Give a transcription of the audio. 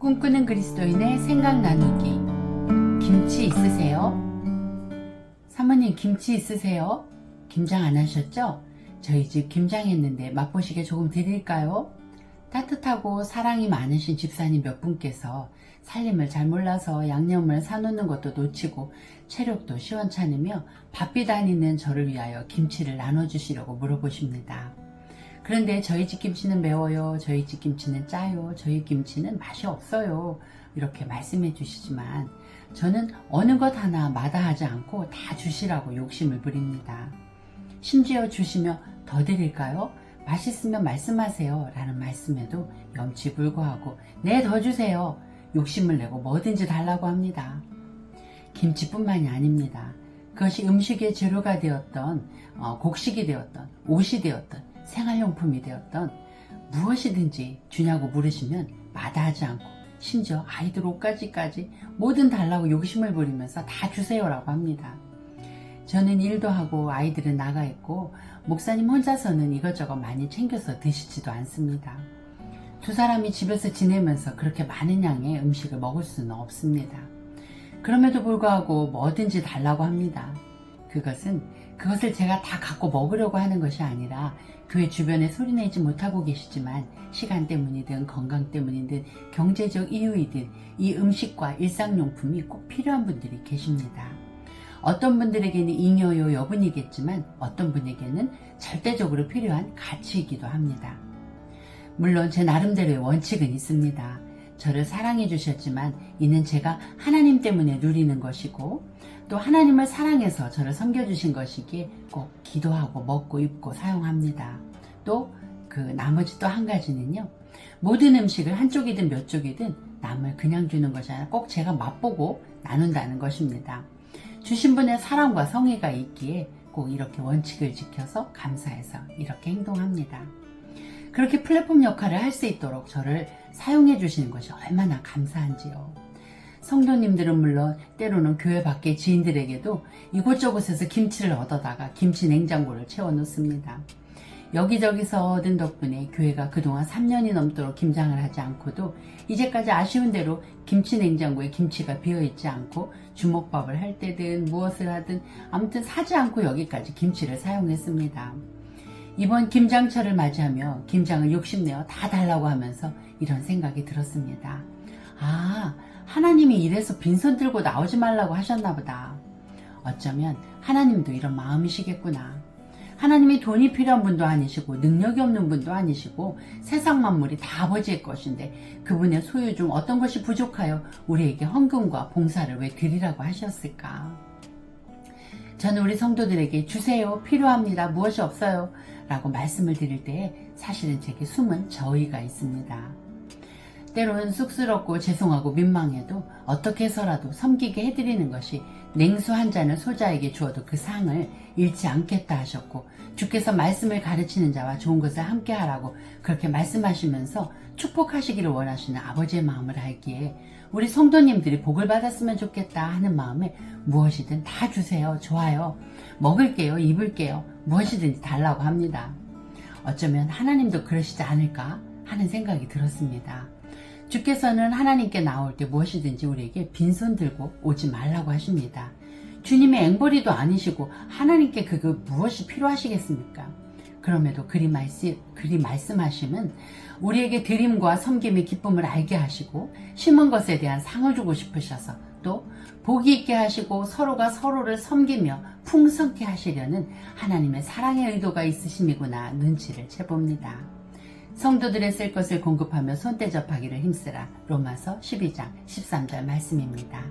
꿈꾸는 그리스도인의 생각 나누기. 김치 있으세요? 사모님, 김치 있으세요? 김장 안 하셨죠? 저희 집 김장했는데 맛보시게 조금 드릴까요? 따뜻하고 사랑이 많으신 집사님 몇 분께서 살림을 잘 몰라서 양념을 사놓는 것도 놓치고 체력도 시원찮으며 바삐 다니는 저를 위하여 김치를 나눠주시려고 물어보십니다. 그런데 저희 집 김치는 매워요. 저희 집 김치는 짜요. 저희 김치는 맛이 없어요. 이렇게 말씀해 주시지만 저는 어느 것 하나 마다하지 않고 다 주시라고 욕심을 부립니다. 심지어 주시며 더 드릴까요? 맛있으면 말씀하세요. 라는 말씀에도 염치불고하고 네, 더 주세요. 욕심을 내고 뭐든지 달라고 합니다. 김치뿐만이 아닙니다. 그것이 음식의 재료가 되었던 어, 곡식이 되었던 옷이 되었던 생활용품이 되었던 무엇이든지 주냐고 물으시면 마다하지 않고 심지어 아이들 옷까지까지 뭐든 달라고 욕심을 부리면서 다 주세요라고 합니다. 저는 일도 하고 아이들은 나가 있고 목사님 혼자서는 이것저것 많이 챙겨서 드시지도 않습니다. 두 사람이 집에서 지내면서 그렇게 많은 양의 음식을 먹을 수는 없습니다. 그럼에도 불구하고 뭐든지 달라고 합니다. 그것은 그것을 제가 다 갖고 먹으려고 하는 것이 아니라 교회 주변에 소리내지 못하고 계시지만 시간 때문이든 건강 때문이든 경제적 이유이든 이 음식과 일상용품이 꼭 필요한 분들이 계십니다. 어떤 분들에게는 잉여요 여분이겠지만 어떤 분에게는 절대적으로 필요한 가치이기도 합니다. 물론 제 나름대로의 원칙은 있습니다. 저를 사랑해 주셨지만 이는 제가 하나님 때문에 누리는 것이고 또 하나님을 사랑해서 저를 섬겨주신 것이기에 꼭 기도하고 먹고 입고 사용합니다. 또 그 나머지 또 한 가지는요. 모든 음식을 한쪽이든 몇 쪽이든 남을 그냥 주는 것이 아니라 꼭 제가 맛보고 나눈다는 것입니다. 주신 분의 사랑과 성의가 있기에 꼭 이렇게 원칙을 지켜서 감사해서 이렇게 행동합니다. 그렇게 플랫폼 역할을 할 수 있도록 저를 사용해 주시는 것이 얼마나 감사한지요. 성도님들은 물론 때로는 교회 밖의 지인들에게도 이곳저곳에서 김치를 얻어다가 김치 냉장고를 채워 놓습니다. 여기저기서 얻은 덕분에 교회가 그동안 3년이 넘도록 김장을 하지 않고도 이제까지 아쉬운 대로 김치 냉장고에 김치가 비어있지 않고 주먹밥을 할 때든 무엇을 하든 아무튼 사지 않고 여기까지 김치를 사용했습니다. 이번 김장철을 맞이하며 김장을 욕심내어 다 달라고 하면서 이런 생각이 들었습니다. 아, 하나님이 이래서 빈손 들고 나오지 말라고 하셨나 보다. 어쩌면 하나님도 이런 마음이시겠구나. 하나님이 돈이 필요한 분도 아니시고 능력이 없는 분도 아니시고 세상 만물이 다 아버지의 것인데 그분의 소유 중 어떤 것이 부족하여 우리에게 헌금과 봉사를 왜 드리라고 하셨을까? 저는 우리 성도들에게 주세요, 필요합니다, 무엇이 없어요 라고 말씀을 드릴 때에 사실은 제게 숨은 저의가 있습니다. 때로는 쑥스럽고 죄송하고 민망해도 어떻게 해서라도 섬기게 해드리는 것이 냉수 한 잔을 소자에게 주어도 그 상을 잃지 않겠다 하셨고 주께서 말씀을 가르치는 자와 좋은 것을 함께 하라고 그렇게 말씀하시면서 축복하시기를 원하시는 아버지의 마음을 알기에 우리 성도님들이 복을 받았으면 좋겠다 하는 마음에 무엇이든 다 주세요. 좋아요. 먹을게요. 입을게요. 무엇이든지 달라고 합니다. 어쩌면 하나님도 그러시지 않을까 하는 생각이 들었습니다. 주께서는 하나님께 나올 때 무엇이든지 우리에게 빈손 들고 오지 말라고 하십니다. 주님의 앵벌이도 아니시고 하나님께 그거 무엇이 필요하시겠습니까? 그럼에도 그리, 말씀, 그리 말씀하심은 우리에게 드림과 섬김의 기쁨을 알게 하시고 심은 것에 대한 상을 주고 싶으셔서 또 복이 있게 하시고 서로가 서로를 섬기며 풍성케 하시려는 하나님의 사랑의 의도가 있으심이구나 눈치를 채봅니다. 성도들의 쓸 것을 공급하며 손대접하기를 힘쓰라. 로마서 12장 13절 말씀입니다.